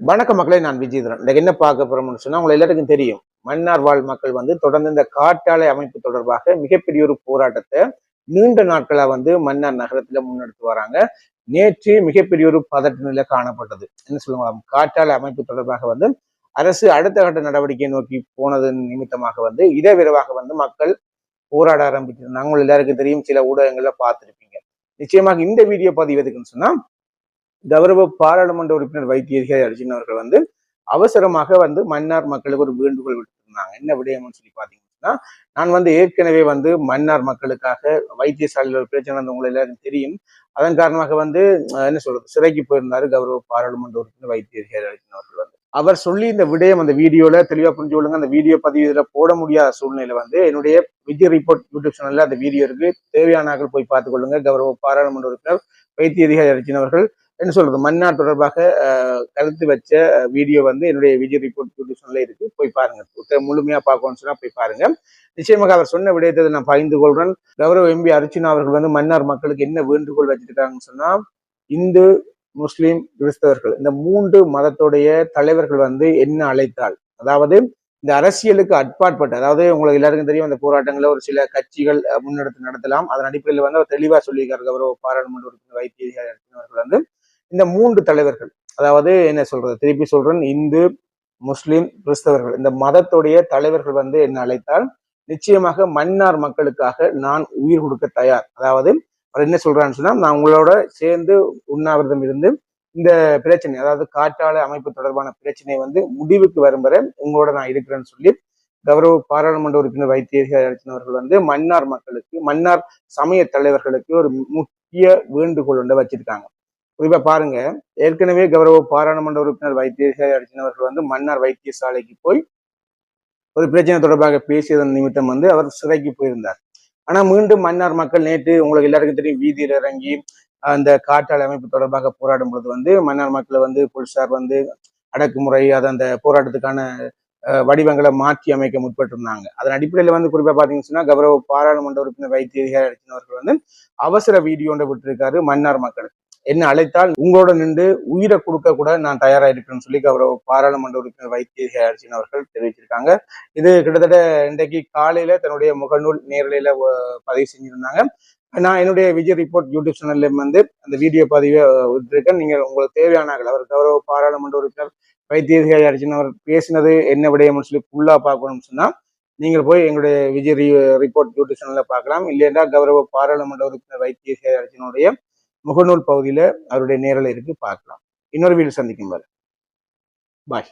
வணக்க மக்களே நான் விஜயதரன் இந்த என்ன பார்க்க போறோம்னு சொன்னா உங்களை எல்லாருக்கும் தெரியும். மன்னார் வாழ் மக்கள் வந்து தொடர்ந்து இந்த காற்றாலை அமைப்பு தொடர்பாக மிகப்பெரிய ஒரு போராட்டத்தை நீண்ட நாட்களா வந்து மன்னார் நகரத்துல முன்னெடுத்து வராங்க. நேற்று மிகப்பெரிய ஒரு பதட்ட நிலை காணப்பட்டது. என்ன சொல்லுவாங்க? காற்றாலை அமைப்பு தொடர்பாக வந்து அரசு அடுத்த கட்ட நடவடிக்கை நோக்கி போனது நிமித்தமாக வந்து இதை விரைவாக வந்து மக்கள் போராட ஆரம்பிச்சிருந்தாங்க. உங்க எல்லாருக்கும் தெரியும். சில ஊடகங்கள்ல பார்த்துருப்பீங்க. நிச்சயமாக இந்த வீடியோ பதிவு எதுக்குன்னு சொன்னா கௌரவ பாராளுமன்ற உறுப்பினர் வைத்தியதிகாரி அர்ஜுன் அவர்கள் வந்து அவசரமாக வந்து மன்னார் மக்களுக்கு ஒரு வேண்டுகோள் விட்டுருந்தாங்க என்ன விடயம்னு சொல்லி பாத்தீங்கன்னா நான் வந்து ஏற்கனவே வந்து மன்னார் மக்களுக்காக வைத்தியசாலையில் ஒரு பிரச்சனை வந்து உங்களை எல்லாருக்கும் தெரியும். அதன் காரணமாக வந்து என்ன சொல்றது சிறைக்கு போயிருந்தாரு கௌரவ பாராளுமன்ற உறுப்பினர் வைத்தியதிகாரி அர்ஜுன் அவர்கள் வந்து. அவர் சொல்லி இந்த விடயம் அந்த வீடியோல தெளிவா புரிஞ்சு கொள்ளுங்க. அந்த வீடியோ பதிவு இதுல போட முடியாத சூழ்நிலை வந்து என்னுடைய விஜய் ரிப்போர்ட் யூடியூப் சேனல்ல அந்த வீடியோ இருக்கு. தேவையானாக்கள் போய் பார்த்துக் கொள்ளுங்க. கௌரவ பாராளுமன்ற உறுப்பினர் வைத்திய அதிகாரி அர்ஜுன் அவர்கள் என்ன சொல்றது மன்னார் தொடர்பாக கருத்து வச்ச வீடியோ வந்து என்னுடைய விஜய் ரிப்போர்ட் யூடியூப் இருக்கு. போய் பாருங்க. முழுமையா பார்க்கணும்னு சொன்னா போய் பாருங்க. நிச்சயமாக அவர் சொன்ன விடயத்தை நான் பகிர்ந்து கொள்றேன். கௌரவ எம்பி அர்ச்சுனா அவர்கள் வந்து மன்னார் மக்களுக்கு என்ன வேண்டுகோள் வச்சிருக்காங்கன்னு சொன்னா இந்து முஸ்லிம் கிறிஸ்தவர்கள் இந்த மூன்று மதத்துடைய தலைவர்கள் வந்து என்ன அழைத்தால் அதாவது இந்த அரசியலுக்கு அட்பாட்பட்ட அதாவது உங்களுக்கு எல்லாருக்கும் தெரியும் அந்த போராட்டங்களை ஒரு சில கட்சிகள் முன்னெடுத்து நடத்தலாம். அதன் அடிப்படையில் வந்து அவர் தெளிவாக சொல்லியிருக்காரு. கௌரவ பாராளுமன்ற உறுப்பினர் வைத்திய அவர்கள் வந்து இந்த மூன்று தலைவர்கள் அதாவது என்ன சொல்றது திருப்பி சொல்றேன் இந்து முஸ்லிம் கிறிஸ்தவர்கள் இந்த மதத்துடைய தலைவர்கள் வந்து என்ன அழைத்தால் நிச்சயமாக மன்னார் மக்களுக்காக நான் உயிர் கொடுக்க தயார். அதாவது அவர் என்ன சொல்றான்னு சொன்னா நான் உங்களோட சேர்ந்து உண்ணாவிரதம் இருந்து இந்த பிரச்சனை அதாவது காற்றாலை அமைப்பு தொடர்பான பிரச்சனை வந்து முடிவுக்கு வரும் வரை உங்களோட நான் இருக்கிறேன்னு சொல்லி கௌரவ பாராளுமன்ற உறுப்பினர் வைத்தியர்கள் அவர்கள் வந்து மன்னார் மக்களுக்கு மன்னார் சமய தலைவர்களுக்கு ஒரு முக்கிய வேண்டுகோள் ஒன்றை வச்சிருக்காங்க. குறிப்பா பாருங்க. ஏற்கனவே கௌரவ பாராளுமன்ற உறுப்பினர் வைத்தியசாலை அவர்கள் வந்து மன்னார் வைத்தியசாலைக்கு போய் ஒரு பிரச்சனை தொடர்பாக பேசியதன் நிமித்தம் வந்து அவர் சிறைக்கு போயிருந்தார். ஆனா மீண்டும் மன்னார் மக்கள் நேற்று உங்களுக்கு எல்லாருக்கும் தெரியும் வீதியில் இறங்கி அந்த காற்றாலை அமைப்பு தொடர்பாக போராடும் பொழுது வந்து மன்னார் மக்களை வந்து போலீசார் வந்து அடக்குமுறை அது அந்த போராட்டத்துக்கான வடிவங்களை மாற்றி அமைக்க முற்பட்டிருந்தாங்க. அதன் அடிப்படையில் வந்து குறிப்பா பார்த்தீங்கன்னு சொன்னா கௌரவ பாராளுமன்ற உறுப்பினர் வைத்திய அவர்கள் வந்து அவசர வீடியோ ஒன்றை விட்டுருக்காரு மன்னார் மக்களுக்கு. என்ன அழைத்தால் உங்களோட நின்று உயிரை கொடுக்க கூட நான் தயாரா இருக்கிறேன்னு சொல்லி கௌரவ பாராளுமன்ற உறுப்பினர் வைத்திய அர்ஜுன் அவர்கள் தெரிவிச்சிருக்காங்க. இது கிட்டத்தட்ட இன்றைக்கு காலையில தன்னுடைய முகநூல் நேரலையில பதிவு செஞ்சிருந்தாங்க. நான் என்னுடைய விஜய் ரிப்போர்ட் யூடியூப் சேனல்ல வந்து அந்த வீடியோ பதிவை விட்டுருக்கேன் விட்டிருக்கேன். நீங்கள் உங்களுக்கு தேவையானார்கள் அவர் கௌரவ பாராளுமன்ற உறுப்பினர் வைத்திய அர்ஜுன் அவர் பேசினது என்ன விடயம்னு சொல்லி ஃபுல்லா பார்க்கணும்னு சொன்னா நீங்கள் போய் எங்களுடைய விஜய் ரி- ரிப்போர்ட் யூடியூப் சேனல்ல பார்க்கலாம். இல்லைன்னா கௌரவ பாராளுமன்ற உறுப்பினர் வைத்திய அர்ஜுனுடைய முகநூல் பகுதியில அவருடைய நேரலை இருக்கு. பார்க்கலாம். இன்னொரு வீடு சந்திக்கும் பாய்